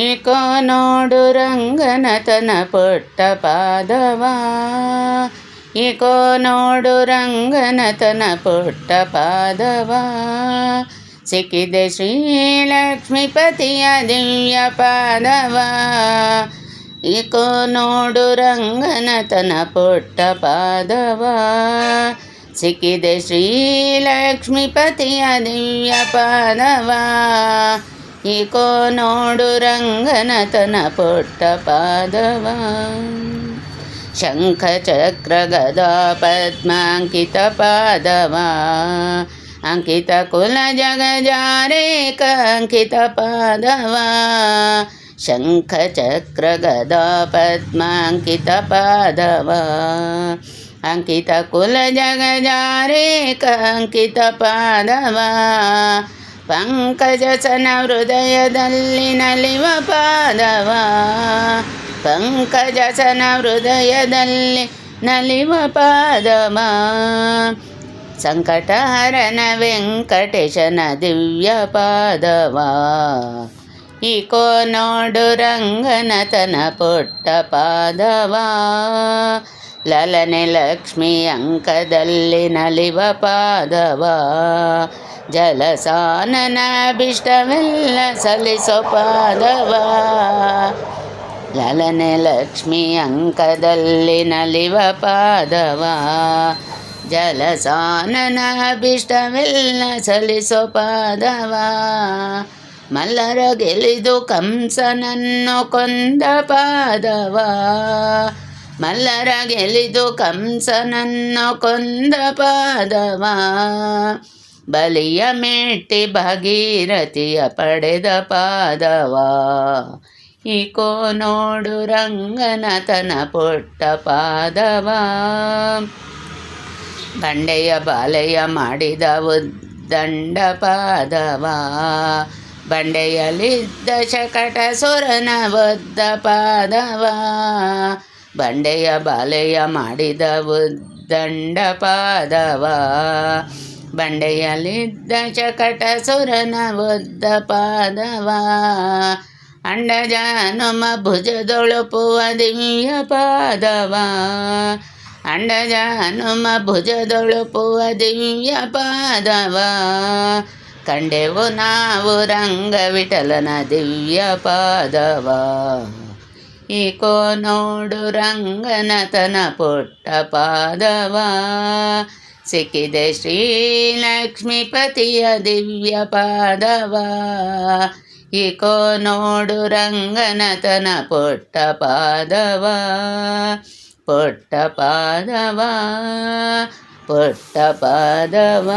Eco ನೋಡು ರಂಗನತನ ಪುಟ್ಟ ಪಾದವಾ eco ನೋಡು ರಂಗನತನ ಪುಟ್ಟ ಪಾದವಾ ಸಿಕ್ಕಿದೆ ಶ್ರೀಲಕ್ಷ್ಮೀಪತಿಯ ದಿವ್ಯ ಪಾದವಾ ಇಕೋ ನೋಡು ರಂಗನತನ ಪುಟ್ಟ ಪಾದವಾ ಸಿಕ್ಕಿದೆ ಶ್ರೀಲಕ್ಷ್ಮೀಪತಿಯ ದಿವ್ಯ ಪಾದವಾ ఈ కోనోడు రంగన తన పొట్ట పాదవా. శంఖ చక్ర గదా పద్మాంకిత పాదవా. అంకిత కుల జగజారేక అంకిత పాదవా. శంఖ చక్ర గదా పద్మాంకిత పాదవా. అంకిత కుల జగజారేక అంకిత పాదవా. ಪಂಕಜಸನ ಹೃದಯದಲ್ಲಿ ನಲಿವ ಪಾದವ ಪಂಕಜಸನ ಹೃದಯದಲ್ಲಿ ನಲಿವ ಪಾದವ ಸಂಕಟಹರನ ವೆಂಕಟೇಶನ ದಿವ್ಯ ಪಾದವ ಇಕೋ ನೋಡು ರಂಗನತನ ಪುಟ್ಟ ಪಾದವ ಲಲನೆ ಲಕ್ಷ್ಮಿ ಅಂಕದಲ್ಲಿ ನಲಿವ ಪಾದವ. ಜಲಸಾನನ ಬಿಷ್ಟವೆಲ್ಲ ಸಲಿಸೋ ಪಾದವ. ಲಲನೆ ಲಕ್ಷ್ಮಿ ಅಂಕದಲ್ಲಿ ನಲಿವ ಪಾದವ. ಜಲಸಾನನ ಬಿಷ್ಟವೆಲ್ಲ ಸಲಿಸೋ ಪಾದವ. ಮಲ್ಲರ ಗೆಲಿದು ಕಂಸನನ್ನು ಕೊಂದ ಪಾದವ. ಮಲ್ಲರ ಗೆಲಿದು ಕಂಸನನ್ನು ಕೊಂದ ಪಾದವ. ಬಲಿಯ ಮೆಟ್ಟಿ ಭಾಗೀರಥಿಯ ಪಡೆದ ಪಾದವ. ಇಕೋ ನೋಡು ರಂಗನತನ ಪುಟ್ಟ ಪಾದವ. ಬಂಡೆಯ ಬಾಲೆಯ ಮಾಡಿದ ಉದ್ದಂಡ ಪಾದವ. ಬಂಡೆಯಲ್ಲಿದ್ದ ಶಕಟ ಸುರನ ಒದ್ದ ಪಾದವ. ಬಂಡೆಯ ಬಾಲೆಯ ಮಾಡಿದ ಉದ್ದಂಡ ಪಾದವ ಬಂಡೆಯಲ್ಲಿದ್ದ ಚಕಟ ಸುರನ ಉದ್ದ ಪಾದವ. ಅಂಡಜ ಹನುಮ ಭುಜದೊಳುಪುವ ದಿವ್ಯ ಪಾದವ. ಅಂಡಜ ಹನುಮ ಭುಜದೊಳುಪುವ ದಿವ್ಯ ಪಾದವ. ಕಂಡೆವು ನಾವು ರಂಗ ವಿಠಲನ ದಿವ್ಯ ಪಾದವ. ಈಕೋ ನೋಡು ರಂಗನತನ ಪುಟ್ಟ ಪಾದವ ಸಿಕ್ಕಿದೆ ಶ್ರೀಲಕ್ಷ್ಮೀಪತಿಯ ದಿವ್ಯ ಪಾದವ ಇಕೋ ನೋಡು ರಂಗನತನ ಪುಟ್ಟ ಪಾದವ ಪುಟ್ಟ ಪಾದವ ಪುಟ್ಟ ಪಾದವ